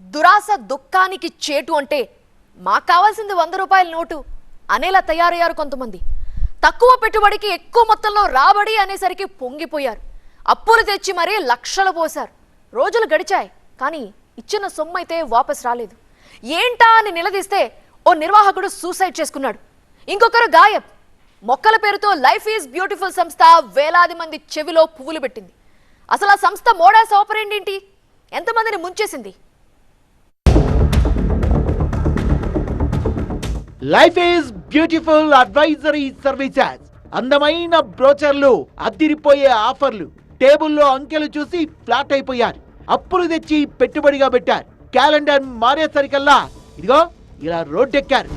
దురాశ దుఃఖానికి చేటు అంటే మాకు కావాల్సింది వంద రూపాయల నోటు అనేలా తయారయ్యారు కొంతమంది. తక్కువ పెట్టుబడికి ఎక్కువ మొత్తంలో రాబడి అనేసరికి పొంగిపోయారు. అప్పులు తెచ్చి మరీ లక్షలు పోశారు. రోజులు గడిచాయి కానీ ఇచ్చిన సొమ్ము అయితే వాపస్ రాలేదు. ఏంటా అని నిలదీస్తే ఓ నిర్వాహకుడు సూసైడ్ చేసుకున్నాడు. ఇంకొకరు గాయబ్. మొక్కల పేరుతో లైఫ్ ఈజ్ బ్యూటిఫుల్ సంస్థ వేలాది మంది చెవిలో పువ్వులు పెట్టింది. అసలు ఆ సంస్థ మోడాస్ ఆపరేంటి? ఏంటి ఎంతమందిని ముంచేసింది? Life is beautiful advisory services అందమైన బ్రోచర్లు అద్దిరిపోయే ఆఫర్లు. టేబుల్లో అంకెలు చూసి ఫ్లాట్ అయిపోయారు. అప్పులు తెచ్చి పెట్టుబడిగా పెట్టారు. క్యాలెండర్ మారేసరికల్లా ఇదిగో ఇలా రోడ్డెక్కారు.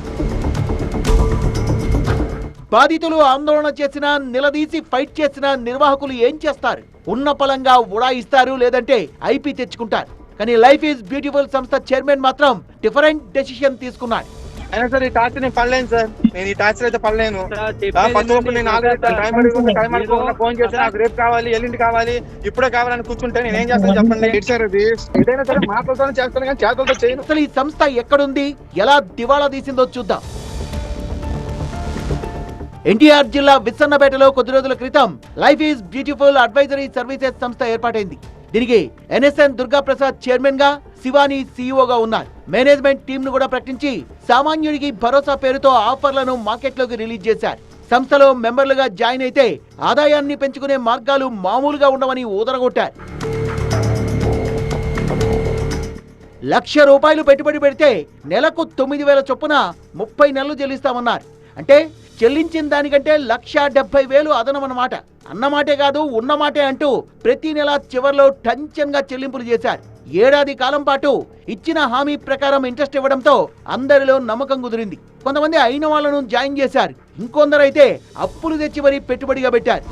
బాధితులు ఆందోళన చేసిన నిలదీసి ఫైట్ చేసిన నిర్వాహకులు ఏం చేస్తారు? ఉన్న పలంగా ఉడాయిస్తారు లేదంటే ఐపీ తెచ్చుకుంటారు. కానీ లైఫ్ ఈజ్ బ్యూటిఫుల్ సంస్థ చైర్మన్ మాత్రం డిఫరెంట్ డెసిషన్ తీసుకున్నాడు. అయినా సార్ ఈ టార్చర్ నేను పడలేను సార్. నేను ఈ టార్చర్ అయితే పడలేను. నేను. ఆల్రెడీ టైం అడుగుతున్నా టైం అడుగుతున్నా ఫోన్ చేసి నాకు రేపు కావాలి ఎల్లుండి కావాలి ఇప్పుడే కావాలని కూర్చుంటే నేను ఏం చేస్తాను చెప్పండి. ఏంటి సార్ ఇది? ఏదైనా సరే మాటలతోనే చేస్తాను కానీ చేతులతో చేయను. అసలు ఈ సంస్థ ఎక్కడుంది? ఎలా దివాళా తీసిందో చూద్దాం. ఎన్టీఆర్ జిల్లా విస్సన్నపేటలో కొద్ది రోజుల క్రితం life is beautiful advisory services సంస్థ ఏర్పాటైంది. దీనికి ఎన్ఎస్ఎన్ దుర్గా ప్రసాద్ చైర్మన్గా శివాని సీఈఓగా ఉన్నారు. మేనేజ్మెంట్ టీమ్ను కూడా ప్రకటించి సామాన్యుడికి భరోసా పేరుతో ఆఫర్లను మార్కెట్లోకి రిలీజ్ చేశారు. సంస్థలో మెంబర్లుగా జాయిన్ అయితే ఆదాయాన్ని పెంచుకునే మార్గాలు మామూలుగా ఉండవని ఊదరగొట్టారు. లక్ష రూపాయలు పెట్టుబడి పెడితే నెలకు తొమ్మిది వేల చొప్పున ముప్పై నెలలు చెల్లిస్తామన్నారు. అంటే చెల్లించిన దానికంటే లక్ష డెబ్బై వేలు అదనమన్నమాట. అన్నమాటే కాదు ఉన్నమాటే అంటూ ప్రతి నెల చివర్లో టంచన్గా చెల్లింపులు చేశారు. ఏడాది కాలం పాటు ఇచ్చిన హామీ ప్రకారం ఇంట్రెస్ట్ ఇవ్వడంతో అందరిలో నమ్మకం కుదిరింది. కొంతమంది అయిన వాళ్ళను జాయిన్ చేశారు. ఇంకొందరైతే అప్పులు తెచ్చి మరీ పెట్టుబడిగా పెట్టారు.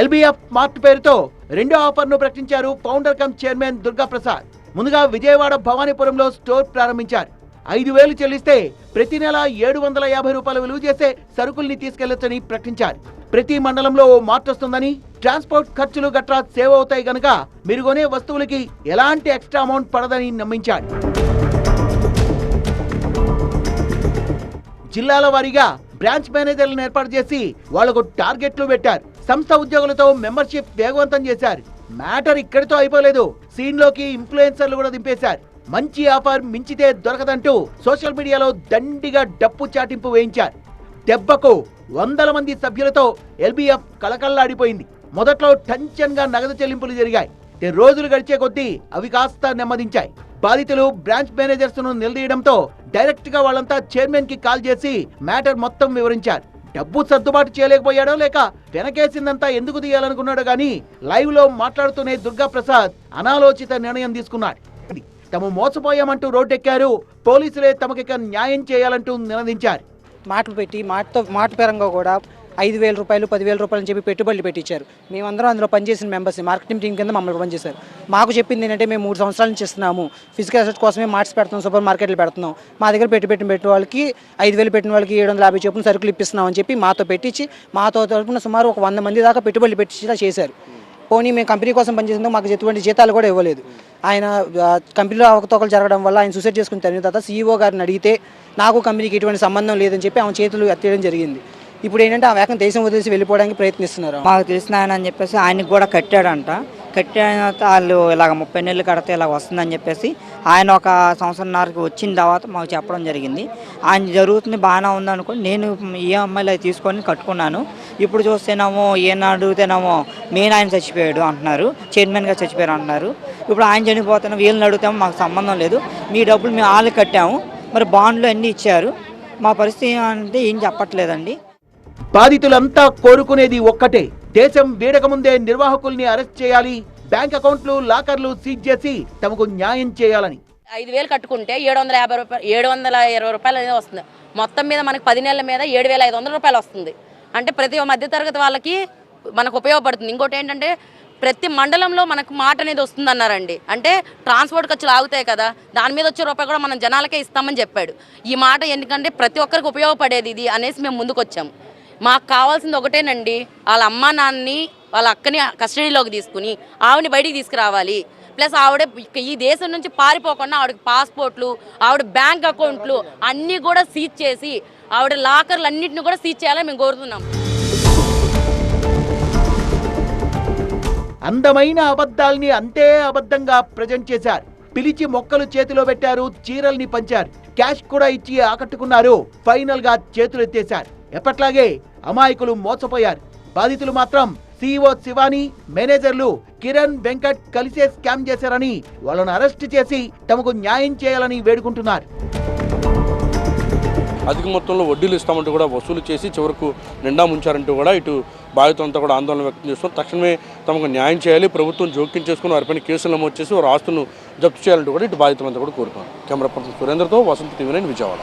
ఎల్బీఎఫ్ మార్ట్ పేరుతో రెండో ఆఫర్ను ప్రకటించారు founder cum chairman Durga Prasad ముందుగా విజయవాడ భవానీపురంలో స్టోర్ ప్రారంభించారు. ఐదు వేలు చెల్లిస్తే ప్రతి నెల ఏడు వందల యాభై రూపాయలు విలువ చేసే సరుకుల్ని తీసుకెళ్ళొచ్చని ప్రకటించారు. ప్రతి మండలంలో ఓ మార్ట్ వస్తుందని ట్రాన్స్పోర్ట్ ఖర్చులు గట్రా సేవ్ అవుతాయి గనుక మీరు కొనే వస్తువులకి ఎలాంటి ఎక్స్ట్రా అమౌంట్ పడదని నమ్మించారు. జిల్లాల వారీగా బ్రాంచ్ మేనేజర్లను ఏర్పాటు చేసి వాళ్ళకు టార్గెట్లు పెట్టారు. సంస్థ ఉద్యోగులతో మెంబర్షిప్ వేగవంతం చేశారు. మ్యాటర్ ఇక్కడితో అయిపోలేదు. సీన్లోకి ఇన్ఫ్లుయెన్సర్లు కూడా దింపేశారు. మంచి ఆఫర్ మించితే దొరకదంటూ సోషల్ మీడియాలో దండిగా డప్పు చాటింపు వేయించారు. దెబ్బకు వందల మంది సభ్యులతో ఎల్బిఎఫ్ కలకల్లాడిపోయింది మొదట్లో టెన్షన్గా నగదు చెల్లింపులు జరిగాయి. రోజులు గడిచే కొద్దీ అవి కాస్త నెమ్మదించాయి. బాధితులు బ్రాంచ్ మేనేజర్స్ను నిలదీయడంతో డైరెక్ట్గా వాళ్ళంతా చైర్మన్కి కాల్ చేసి మ్యాటర్ మొత్తం వివరించారు. డబ్బు సర్దుబాటు చేయలేకపోయాడో లేక వెనకేసిందంతా ఎందుకు తీయాలనుకున్నాడో గాని లైవ్లో మాట్లాడుతూనే దుర్గా ప్రసాద్ అనాలోచిత నిర్ణయం తీసుకున్నాడు. తమ మోసపోయామంటూ రోడ్డెక్కారు పోలీసులే తమకిక న్యాయం చేయాలంటూ నినదించారు. మాటలు పెట్టి మాటతో మాట పరంగా కూడా ఐదు వేల రూపాయలు పదివేల రూపాయలు అని చెప్పి పెట్టుబడులు పెట్టించారు మేమందరం అందులో పనిచేసిన మెంబర్స్ మార్కెటింగ్ టీం కింద మమ్మల్ని పనిచేశారు. మాకు చెప్పింది ఏంటంటే మేము మూడు సంవత్సరాల నుంచి ఇస్తున్నాము ఫిజికల్ అసెట్ కోసమే మార్ట్స్ పెడుతున్నాం సూపర్ మార్కెట్లు పెడుతున్నాం. మా దగ్గర పెట్టి పెట్టిన పెట్టిన వాళ్ళకి ఐదు వేలు పెట్టిన వాళ్ళకి ఏడు వందల యాభై చొప్పున సరుకులు ఇప్పిస్తున్నాం అని చెప్పి మాతో పెట్టించి మాతో తరపున సుమారు ఒక వంద మంది దాకా పెట్టుబడులు పెట్టించేలా చేశారు. పోనీ మేము కంపెనీ కోసం పనిచేసిందో మాకు ఎటువంటి జీతాలు కూడా ఇవ్వలేదు. ఆయన కంపెనీలో అవకతవకలు జరగడం వల్ల ఆయన సూసైడ్ చేసుకుని తగిన తర్వాత సీఈఓ గారిని అడిగితే నాకు కంపెనీకి ఎటువంటి సంబంధం లేదని చెప్పి ఆమె చేతులు ఎత్తేయడం జరిగింది. ఇప్పుడు ఏంటంటే ఆ వేగం దేశం వదిలేసి వెళ్ళిపోవడానికి ప్రయత్నిస్తున్నారు. మాకు తెలిసిన ఆయన అని చెప్పేసి ఆయనకు కూడా కట్టాడంట. కట్టిన తర్వాత వాళ్ళు ఇలాగ ముప్పై నెలలు కడితే ఇలా వస్తుందని చెప్పేసి ఆయన ఒక సంవత్సరంన్నరకి వచ్చిన తర్వాత మాకు చెప్పడం జరిగింది. ఆయన జరుగుతుంది బాగానే ఉందనుకోని నేను ఈఎంఐలు అవి తీసుకొని కట్టుకున్నాను. ఇప్పుడు చూస్తేనేమో ఈయన అడిగితేనేమో మెయిన్ ఆయన చచ్చిపోయాడు అంటున్నారు. చైర్మన్గా చచ్చిపోయారు అంటున్నారు. ఇప్పుడు ఆయన చనిపోతున్న వీళ్ళని అడుగుతామో మాకు సంబంధం లేదు. మీ డబ్బులు మేము వాళ్ళు కట్టాము. మరి బాండ్లు అన్నీ ఇచ్చారు. మా పరిస్థితి అంటే ఏం చెప్పట్లేదండి. బాధితులంతా కోరుకునేది ఒక్కటే. దేశం వీడకముందే నిర్వాహకుల్ని అరెస్ట్ చేయాలి బ్యాంక్ అకౌంట్లు లాకర్లు సీజ్ చేసి తమకు న్యాయం చేయాలని. ఐదు వేలు కట్టుకుంటే ఏడు వందల యాభై రూపాయలు ఏడు వందల ఇరవై రూపాయలు అనేది వస్తుంది. మొత్తం మీద మనకి పది నెలల మీద ఏడు వేల ఐదు వందల రూపాయలు వస్తుంది. అంటే ప్రతి మధ్యతరగతి వాళ్ళకి మనకు ఉపయోగపడుతుంది. ఇంకోటి ఏంటంటే ప్రతి మండలంలో మనకు మాట అనేది వస్తుంది అన్నారండి అంటే ట్రాన్స్పోర్ట్ ఖర్చులు ఆగుతాయి కదా దాని మీద వచ్చే రూపాయి కూడా మనం జనాలకే ఇస్తామని చెప్పాడు. ఈ మాట ఎందుకంటే ప్రతి ఒక్కరికి ఉపయోగపడేది ఇది అనేసి మేము ముందుకు వచ్చాము మాకు కావాల్సింది ఒకటేనండి. వాళ్ళ అమ్మ నాన్నని వాళ్ళ అక్కని కస్టడీలోకి తీసుకుని ఆవిడని బయటికి తీసుకురావాలి. ప్లస్ ఆవిడ ఈ దేశం నుంచి పారిపోకుండా ఆవిడకి పాస్పోర్ట్లు ఆవిడ బ్యాంక్ అకౌంట్లు అన్నీ కూడా సీజ్ చేసి ఆవిడ లాకర్లు అన్నింటిని కూడా సీజ్ చేయాలని మేము కోరుతున్నాం. అందమైన అబద్ధాల్ని అంతే అబద్ధంగా ప్రజెంట్ చేశారు. పిలిచి మొక్కలు చేతిలో పెట్టారు చీరల్ని పంచారు. క్యాష్ కూడా ఇచ్చి ఆకట్టుకున్నారు. ఫైనల్గా చేతులు ఎత్తేశారు ఎప్పట్లాగే అమాయకులు మోసపోయారు. బాధితులు మాత్రం సీఈఓ శివాని మేనేజర్లు కిరణ్ వెంకట్ కలిసే స్కామ్ చేశారని వాళ్ళను అరెస్ట్ చేసి తమకు న్యాయం చేయాలని వేడుకుంటున్నారు. అధిక మొత్తంలో వడ్డీలు ఇస్తామంటూ కూడా వసూలు చేసి చివరకు నిండా ముంచారంటూ కూడా ఇటు బాధితులంతా కూడా ఆందోళన వ్యక్తం చేస్తున్నారు. తక్షణమే తమకు న్యాయం చేయాలి ప్రభుత్వం జోక్యం చేసుకుని వారిపైన కేసులు నమోదు చేసి వారి ఆస్తులను జప్తు చేయాలంటూ కూడా ఇటు బాధితులంతా కూడా కోరుకున్నాం కెమెరా పర్సన్ సురేంద్రతో వసంత టీవీ విజయవాడ.